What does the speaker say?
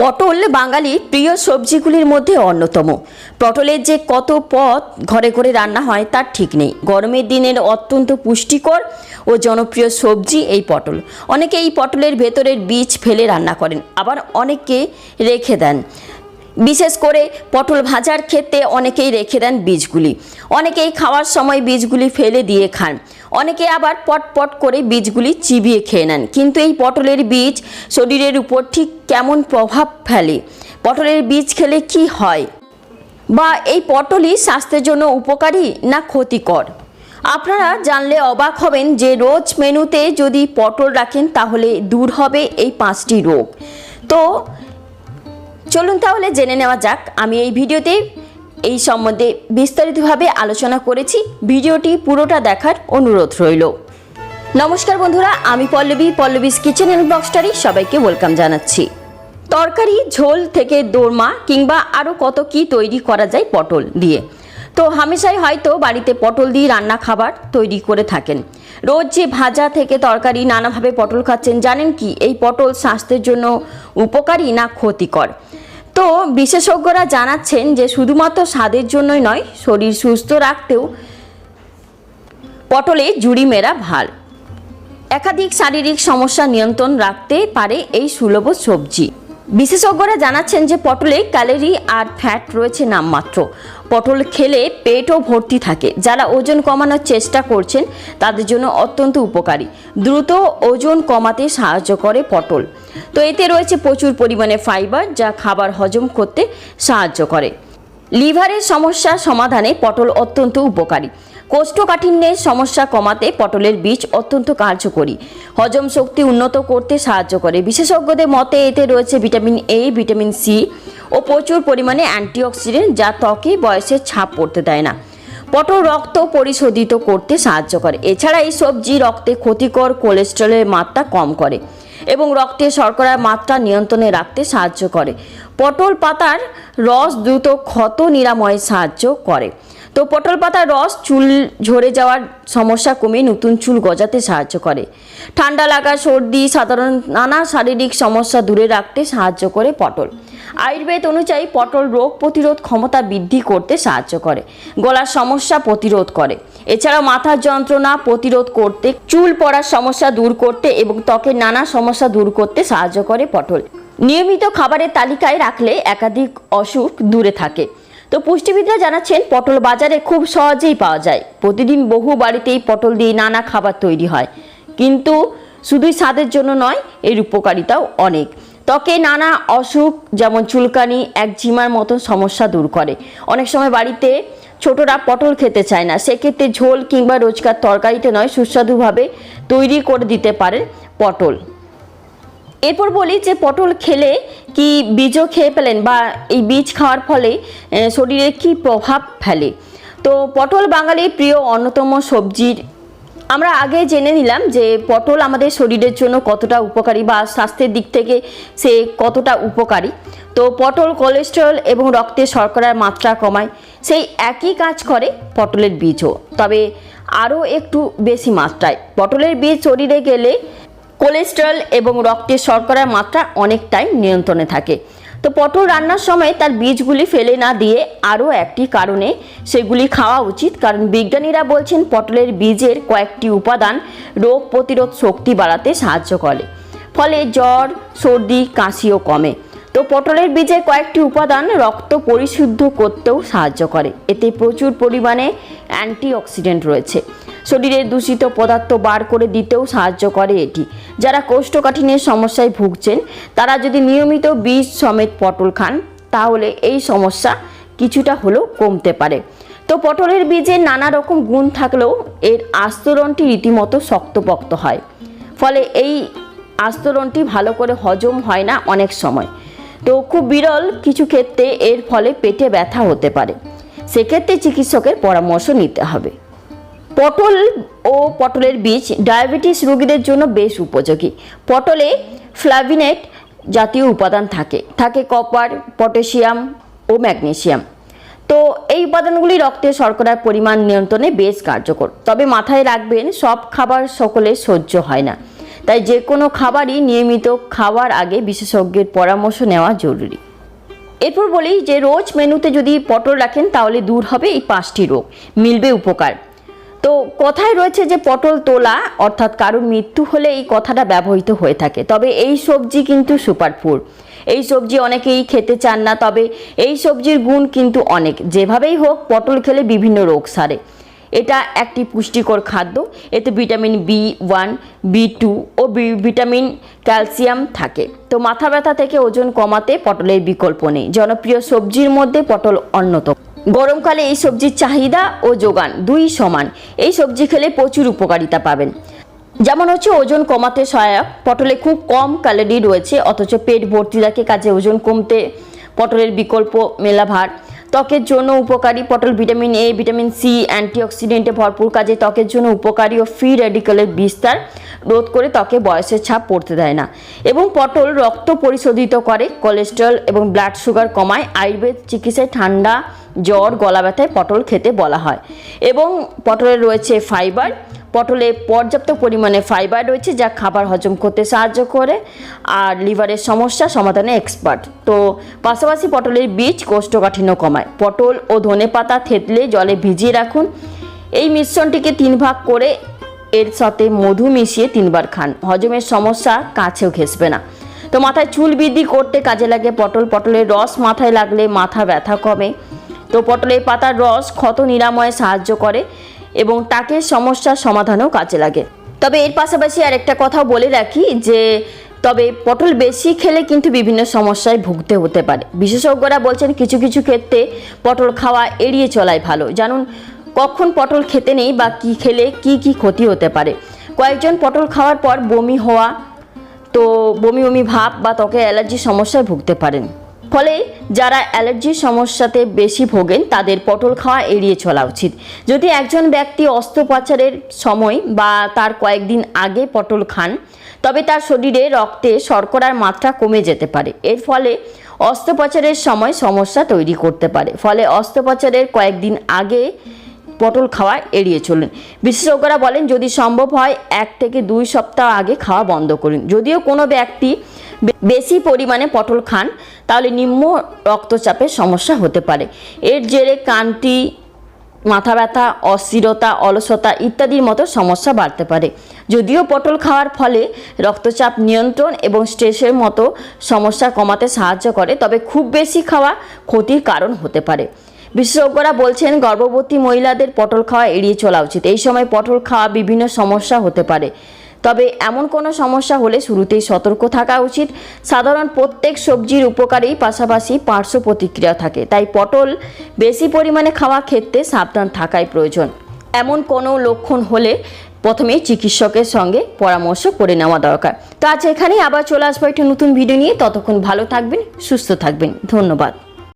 পটল বাঙালির প্রিয় সবজিগুলির মধ্যে অন্যতম। পটলের যে কত পথ ঘরে ঘরে রান্না হয় তার ঠিক নেই। গরমের দিনের অত্যন্ত পুষ্টিকর ও জনপ্রিয় সবজি এই পটল। অনেকে এই পটলের ভেতরের বীজ ফেলে রান্না করেন, আবার অনেকে রেখে দেন। বিশেষ করে পটল ভাজার ক্ষেত্রে অনেকেই রেখে দেন বীজগুলি। অনেকেই খাওয়ার সময় বীজগুলি ফেলে দিয়ে খান। অনেকে আবার পটপট করে বীজগুলি চিবিয়ে খেয়ে নেন। কিন্তু এই পটলের বীজ শরীরের উপর ঠিক কেমন প্রভাব ফেলে? পটলের বীজ খেলে কি হয়? বা এই পটলই স্বাস্থ্যের জন্য উপকারী না ক্ষতিকর? আপনারা জানলে অবাক হবেন যে রোজ মেনুতে যদি পটল রাখেন তাহলে দূর হবে এই পাঁচটি রোগ। তো চলুন তাহলে জেনে নেওয়া যাক। আমি এই ভিডিওতে এই সম্বন্ধে বিস্তারিতভাবে আলোচনা করেছি। ভিডিওটি পুরোটা দেখার অনুরোধ রইল। নমস্কার বন্ধুরা, আমি পল্লবী, পল্লবীস কিচেন অ্যান্ড ব্লগস্টারি সবাইকে ওয়েলকাম জানাচ্ছি। তরকারি, ঝোল থেকে দোরমা কিংবা আরও কত কি তৈরি করা যায় পটল দিয়ে। তো হামেশাই হয়তো বাড়িতে পটল দিয়ে রান্না খাবার তৈরি করে থাকেন। রোজ যে ভাজা থেকে তরকারি নানাভাবে পটল খাচ্ছেন, জানেন কি? এই পটল স্বাস্থ্যের জন্য উপকারী না ক্ষতিকর? তো বিশেষজ্ঞরা জানাচ্ছেন যে শুধুমাত্র স্বাদের জন্যই নয়, শরীর সুস্থ রাখতেও পটলে জুড়ি মেরা ভালো। একাধিক শারীরিক সমস্যা নিয়ন্ত্রণ রাখতে পারে এই সুলভ সবজি। বিশেষজ্ঞরা জানাচ্ছেন যে পটলে ক্যালোরি আর ফ্যাট রয়েছে নামমাত্র। পটল খেলে পেটও ভর্তি থাকে। যারা ওজন কমানোর চেষ্টা করছেন, তাদের জন্য অত্যন্ত উপকারী। দ্রুত ওজন কমাতে সাহায্য করে পটল। তো এতে রয়েছে প্রচুর পরিমাণে ফাইবার, যা খাবার হজম করতে সাহায্য করে। লিভারের সমস্যা সমাধানে পটল অত্যন্ত উপকারী। কোষ্ঠকাঠিন্যের সমস্যা কমাতে পটলের বীজ অত্যন্ত কার্যকরী। হজম শক্তি উন্নত করতে সাহায্য করে। বিশেষজ্ঞদের মতে, এতে রয়েছে ভিটামিন এ ভিটামিন সি ও প্রচুর পরিমাণে অ্যান্টিঅক্সিডেন্ট যা ত্বকে বয়সের ছাপ পড়তে দেয় না। পটল রক্ত পরিশোধিত করতে সাহায্য করে। এছাড়া এই সবজি রক্তে ক্ষতিকর কোলেস্টেরলের মাত্রা কম করে এবং রক্তে শর্করার মাত্রা নিয়ন্ত্রণে রাখতে সাহায্য করে। পটল পাতার রস দ্রুত ক্ষত নিরাময়ে সাহায্য করে। তো পটল পাতার রস চুল ঝরে যাওয়ার সমস্যা কমে নতুন চুল গজাতে সাহায্য করে। ঠান্ডা লাগা, সর্দি, সাধারণ নানা শারীরিক সমস্যা দূরে রাখতে সাহায্য করে পটল। আয়ুর্বেদ অনুযায়ী পটল রোগ প্রতিরোধ ক্ষমতা বৃদ্ধি করতে সাহায্য করে, গলার সমস্যা প্রতিরোধ করে। এছাড়াও মাথার যন্ত্রণা প্রতিরোধ করতে, চুল পড়ার সমস্যা দূর করতে এবং ত্বকের নানা সমস্যা দূর করতে সাহায্য করে পটল। নিয়মিত খাবারের তালিকায় রাখলে একাধিক অসুখ দূরে থাকে। তো পুষ্টিবিদরা জানাচ্ছেন, পটল বাজারে খুব সহজেই পাওয়া যায়। প্রতিদিন বহু বাড়িতেই পটল দিয়ে নানা খাবার তৈরি হয়। কিন্তু শুধুই স্বাদের জন্য নয়, এর উপকারিতাও অনেক। ত্বকে নানা অসুখ, যেমন চুলকানি একজিমার মতন সমস্যা দূর করে। অনেক সময় বাড়িতে ছোটরা পটল খেতে চায় না। সেক্ষেত্রে ঝোল কিংবা রোজকার তরকারিতে নয়, সুস্বাদুভাবে তৈরি করে দিতে পারেন পটল। এরপর বলি যে পটল খেলে কি বীজও খেয়ে ফেলেন বা এই বীজ খাওয়ার ফলে শরীরে কি প্রভাব ফেলে? তো পটল বাঙালির প্রিয় অন্যতম সবজির, আমরা আগে জেনে নিলাম যে পটল আমাদের শরীরের জন্য কতটা উপকারী বা স্বাস্থ্যের দিক থেকে সে কতটা উপকারী। তো পটল কোলেস্টেরল এবং রক্তে শর্করার মাত্রা কমায়, সেই একই কাজ করে পটলের বীজও। তবে আরও একটু বেশি মাত্রায়। পটলের বীজ শরীরে গেলে কোলেস্টেরল এবং রক্তে শর্করার মাত্রা অনেকটাই নিয়ন্ত্রণে থাকে। তো পটল রান্নার সময় তার বীজগুলি ফেলে না দিয়ে আরও একটি কারণে সেগুলি খাওয়া উচিত। কারণ বিজ্ঞানীরা বলছেন পটলের বীজের কয়েকটি উপাদান রোগ প্রতিরোধ শক্তি বাড়াতে সাহায্য করে। ফলে জ্বর, সর্দি, কাশিও কমে। তো পটলের বীজে কয়েকটি উপাদান রক্ত পরিশুদ্ধ করতেও সাহায্য করে। এতে প্রচুর পরিমাণে অ্যান্টিঅক্সিডেন্ট রয়েছে। শরীরের দূষিত পদার্থ বার করে দিতেও সাহায্য করে এটি। যারা কোষ্ঠকাঠিন্যের সমস্যায় ভুগছেন, তারা যদি নিয়মিত বীজ সমেত পটল খান, তাহলে এই সমস্যা কিছুটা হলেও কমতে পারে। তো পটলের বীজে নানা রকম গুণ থাকলেও এর আস্তরণটি রীতিমতো শক্তপোক্ত হয়। ফলে এই আস্তরণটি ভালো করে হজম হয় না অনেক সময়। তো খুব বিরল কিছু ক্ষেত্রে এর ফলে পেটে ব্যথা হতে পারে। সেক্ষেত্রে চিকিৎসকের পরামর্শ নিতে হবে। পটল ও পটলের বীজ ডায়াবেটিস রোগীদের জন্য বেশ উপযোগী। পটলে ফ্লাভিনেট জাতীয় উপাদান থাকে। থাকে কপার, পটাশিয়াম ও ম্যাগনেশিয়াম। তো এই উপাদানগুলি রক্তে শর্করার পরিমাণ নিয়ন্ত্রণে বেশ কার্যকর। তবে মাথায় রাখবেন, সব খাবার সকলে সহ্য হয় না। তাই যে কোনো খাবারই নিয়মিত খাওয়ার আগে বিশেষজ্ঞের পরামর্শ নেওয়া জরুরি। এরপর বলি যে, রোজ মেনুতে যদি পটল রাখেন, তাহলে দূর হবে এই পাঁচটি রোগ। মিলবে উপকার। তো কথায় রয়েছে যে পটল তোলা, অর্থাৎ কারোর মৃত্যু হলে এই কথাটা ব্যবহৃত হয়ে থাকে। তবে এই সবজি কিন্তু সুপারফুড। এই সবজি অনেকেই খেতে চান না, তবে এই সবজির গুণ কিন্তু অনেক। যেভাবেই হোক, পটল খেলে বিভিন্ন রোগ সারে। এটা একটি পুষ্টিকর খাদ্য। এতে vitamin B one, B two ও ভিটামিন ক্যালসিয়াম থাকে। তো মাথা ব্যথা থেকে ওজন কমাতে পটলের বিকল্প নেই। জনপ্রিয় সবজির মধ্যে পটল অন্যতম। গরমকালে এই সবজির চাহিদা ও যোগান দুই সমান। এই সবজি খেলে প্রচুর উপকারিতা পাবেন। যেমন হচ্ছে ওজন কমাতে সহায়ক, পটলে খুব কম ক্যালোরি রয়েছে, অথচ পেট ভর্তি রাখে, কাজে ওজন কমতে পটলের বিকল্প মেলা মেলাভার। ত্বকের জন্য উপকারী পটল, ভিটামিন এ ভিটামিন সি অ্যান্টিঅক্সিডেন্টে ভরপুর কাজে ত্বকের জন্য উপকারী ও ফ্রি রেডিকেলের বিস্তার রোধ করে ত্বকে বয়সের ছাপ পড়তে দেয় না। এবং পটল রক্ত পরিশোধিত করে কোলেস্ট্রল এবং ব্লাড সুগার কমায়, আয়ুর্বেদ চিকিৎসায় ঠান্ডা, জ্বর গলা ব্যথায় পটল খেতে বলা হয়। এবং পটলে রয়েছে ফাইবার পটলে পর্যাপ্ত পরিমাণে ফাইবার রয়েছে যা খাবার হজম করতে সাহায্য করে আর লিভারের সমস্যা সমাধানে এক্সপার্ট তো পাশাপাশি পটলের বীজ কোষ্ঠকাঠিন্য কমায়। পটল ও ধনে পাতা থেতলে জলে ভিজিয়ে রাখুন। এই মিশ্রণটিকে তিন ভাগ করে এর সাথে মধু মিশিয়ে তিনবার খান। হজমের সমস্যা কাছেও ঘেসবে না। তো মাথায় চুল বৃদ্ধি করতে কাজে লাগে পটল। পটলের রস মাথায় লাগলে মাথা ব্যথা কমে। তো পটলের পাতার রস ক্ষত নিরাময়ে সাহায্য করে। এবং তাকে সমস্যার সমাধানেও কাজে লাগে। তবে এর পাশাপাশি আর একটা কথাও বলে রাখি যে, তবে পটল বেশি খেলে কিন্তু বিভিন্ন সমস্যায় ভুগতে হতে পারে। বিশেষজ্ঞরা বলছেন কিছু কিছু ক্ষেত্রে পটল খাওয়া এড়িয়ে চলাই ভালো। জানুন, কখন পটল খেতে নেই বা কি খেলে কি কি ক্ষতি হতে পারে। কয়েকজন পটল খাওয়ার পর বমি হওয়া, তো বমি বমি ভাব বা ত্বকে অ্যালার্জির সমস্যায় ভুগতে পারেন। ফলে যারা অ্যালার্জির সমস্যাতে বেশি ভোগেন, তাদের পটল খাওয়া এড়িয়ে চলা উচিত। যদি একজন ব্যক্তি অস্ত্রোপচারের সময় বা তার কয়েকদিন আগে পটল খান, তবে তার শরীরে রক্তে শর্করার মাত্রা কমে যেতে পারে। এর ফলে অস্ত্রোপচারের সময় সমস্যা তৈরি করতে পারে। ফলে অস্ত্রোপচারের কয়েকদিন আগে পটল খাওয়া এড়িয়ে চলুন বিশেষজ্ঞরা বলেন, যদি সম্ভব হয়, এক থেকে দুই সপ্তাহ আগে খাওয়া বন্ধ করুন। যদিও কোনো ব্যক্তি বেশি পরিমাণে পটল খান, তাহলে নিম্ন রক্তচাপের সমস্যা হতে পারে। এর জেরে কান্তি মাথা ব্যথা, অস্থিরতা, অলসতা ইত্যাদির মতো সমস্যা বাড়তে পারে। যদিও পটল খাওয়ার ফলে রক্তচাপ নিয়ন্ত্রণ এবং স্ট্রেসের মতো সমস্যা কমাতে সাহায্য করে, তবে খুব বেশি খাওয়া ক্ষতির কারণ হতে পারে। বিশেষজ্ঞরা বলছেন, গর্ভবতী মহিলাদের পটল খাওয়া এড়িয়ে চলা উচিত। এই সময় পটল খাওয়া বিভিন্ন সমস্যা হতে পারে। তবে এমন কোনো সমস্যা হলে শুরুতেই সতর্ক থাকা উচিত। সাধারণ প্রত্যেক সবজির উপকারেই পাশাপাশি পার্শ্ব প্রতিক্রিয়া থাকে। তাই পটল বেশি পরিমাণে খাওয়া ক্ষেত্রে সাবধান থাকাই প্রয়োজন। এমন কোনো লক্ষণ হলে প্রথমেই চিকিৎসকের সঙ্গে পরামর্শ করে নেওয়া দরকার। তো আজ এখানেই আবার চলে আসব একটি নতুন ভিডিও নিয়ে। ততক্ষণ ভালো থাকবেন, সুস্থ থাকবেন। ধন্যবাদ।